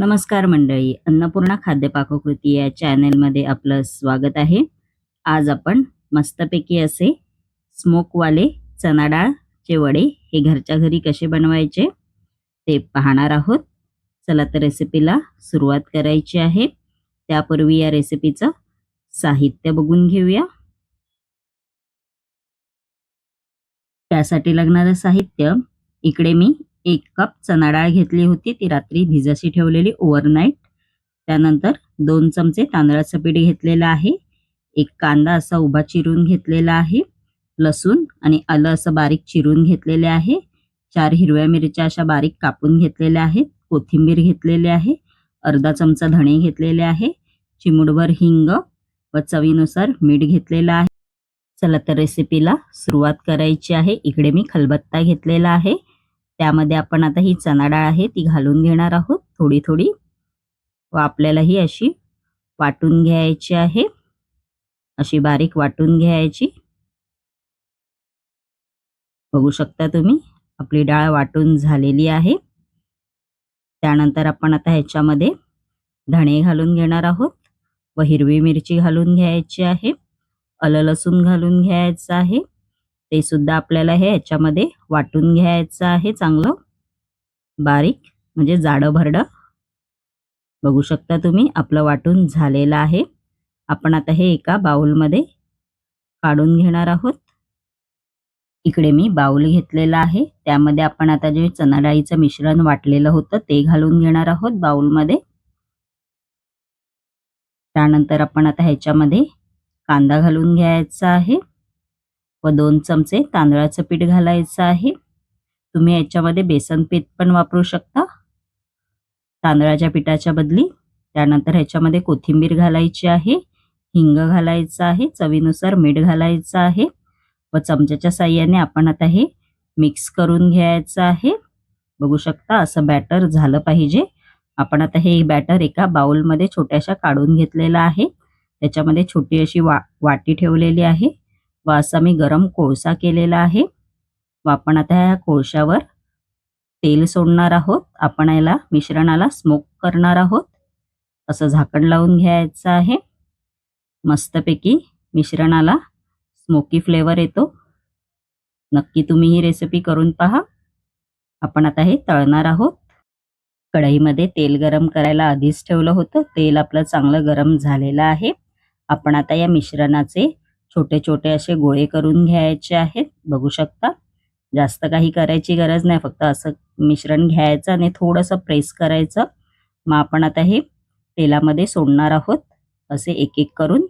नमस्कार मंडळी अन्नपूर्णा खाद्य पाककृती या चॅनेलमध्ये आपलं स्वागत आहे. आज आपण मस्तपैकी असे स्मोकवाले चना डाळचे वडे हे घरच्या घरी कसे बनवायचे ते पाहणार आहोत. चला तर रेसिपीला सुरुवात करायची आहे. त्यापूर्वी या रेसिपीचं साहित्य बघून घेऊया. त्यासाठी लागणारं साहित्य इकडे मी एक कप चणा डाळ घेतली होती. ती रात्री भिजाशी ठेवलेली ओव्हरनाईट त्यानंतर दोन चमचे तांदळाचं पीठ घेतलेलं आहे. एक कांदा असा उभा चिरून घेतलेला आहे. लसूण आणि आलं असं बारीक चिरून घेतलेले आहे. चार हिरव्या मिरच्या अशा बारीक कापून घेतलेल्या आहेत. कोथिंबीर घेतलेली आहे. अर्धा चमचा धणे घेतलेले आहे. चिमुडभर हिंग व चवीनुसार मीठ घेतलेलं आहे. चला तर रेसिपीला सुरुवात करायची आहे. इकडे मी खलबत्ता घेतलेला आहे. त्यामध्ये आपण आता ही चना डाळ आहे ती घालून घेणार आहोत. थोडी थोडी. व आपल्याला ही अशी वाटून घ्यायची आहे. अशी बारीक वाटून घ्यायची. बघू शकता तुम्ही आपली डाळ वाटून झालेली आहे. त्यानंतर आपण आता ह्याच्यामध्ये धणे घालून घेणार आहोत. व हिरवी मिरची घालून घ्यायची आहे. आलं लसूण घालून घ्यायचं आहे. ते सुद्धा आपल्याला हे याच्यामध्ये वाटून घ्यायचं आहे चांगलं. बारीक म्हणजे जाडं भरडं. बघू शकता तुम्ही आपलं वाटून झालेलं आहे. आपण आता हे एका बाऊलमध्ये काढून घेणार आहोत. इकडे मी बाऊल घेतलेला आहे. त्यामध्ये आपण आता जे चणाडाळीचं मिश्रण वाटलेलं होतं ते घालून घेणार आहोत बाउलमध्ये त्यानंतर आपण आता ह्याच्यामध्ये कांदा घालून घ्यायचा आहे. व दोन चमचे तांदळाचं पीठ घालायचं आहे. तुम्ही याच्यामध्ये बेसन पीठ पण वापरू शकता. तांदळाच्या पिठाच्या बदली त्यानंतर ह्याच्यामध्ये कोथिंबीर घालायची आहे. हिंग घालायचं आहे. चवीनुसार मीठ घालायचं आहे. व चमच्याच्या साह्याने आपण आता हे मिक्स करून घ्यायचं आहे. बघू शकता असं बॅटर झालं पाहिजे. आपण आता हे बॅटर एका बाउलमध्ये छोट्याशा काढून घेतलेलं आहे. त्याच्यामध्ये छोटी अशी वा वाटी ठेवलेली आहे. व असा मी गरम कोळसा केलेला आहे. व आपण आता ह्या कोळशावर तेल सोडणार आहोत. आपण याला मिश्रणाला स्मोक करणार आहोत. असं झाकण लावून घ्यायचं आहे. मस्तपैकी मिश्रणाला स्मोकी फ्लेवर येतो. नक्की तुम्ही ही रेसिपी करून पहा. आपण आता हे तळणार आहोत. कढईमध्ये तेल गरम करायला आधीच ठेवलं होतं. तेल आपलं चांगलं गरम झालेलं आहे. आपण आता या मिश्रणाचे छोटे छोटे असे गोळे करून घ्यायचे आहेत. बघू शकता. जास्त काही करायची गरज नाही. फक्त असं मिश्रण घ्यायचं आणि थोडंसं प्रेस करायचं. मग आपण आता हे तेलामध्ये सोडणार आहोत. असे एक एक करून.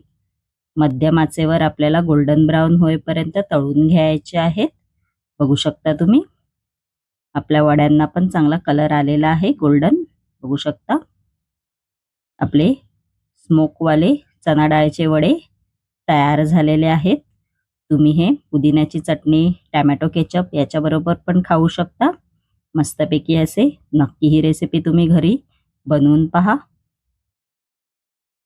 मध्यम आचेवर आपल्याला गोल्डन ब्राऊन होईपर्यंत तळून घ्यायचे आहेत. बघू शकता तुम्ही. आपल्या वड्यांना पण चांगला कलर आलेला आहे. गोल्डन. बघू शकता. आपले स्मोकवाले चना डाळचे वडे तयार झालेले आहेत. तुम्ही हे पुदिन्याची चटणी टॅमॅटो केचप याच्याबरोबर पण खाऊ शकता. मस्तपैकी असे नक्की ही रेसिपी तुम्ही घरी बनवून पहा.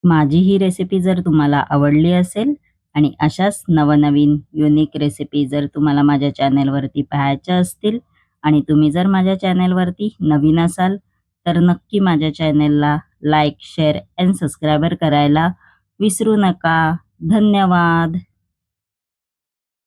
माझी ही रेसिपी जर तुम्हाला आवडली असेल आणि अशाच नवनवीन युनिक रेसिपी जर तुम्हाला माझ्या चॅनेलवरती पाहायच्या असतील आणि तुम्ही जर माझ्या चॅनेलवरती नवीन असाल तर नक्की माझ्या चॅनेलला लाईक शेअर अँड सबस्क्रायबर करायला विसरू नका. धन्यवाद.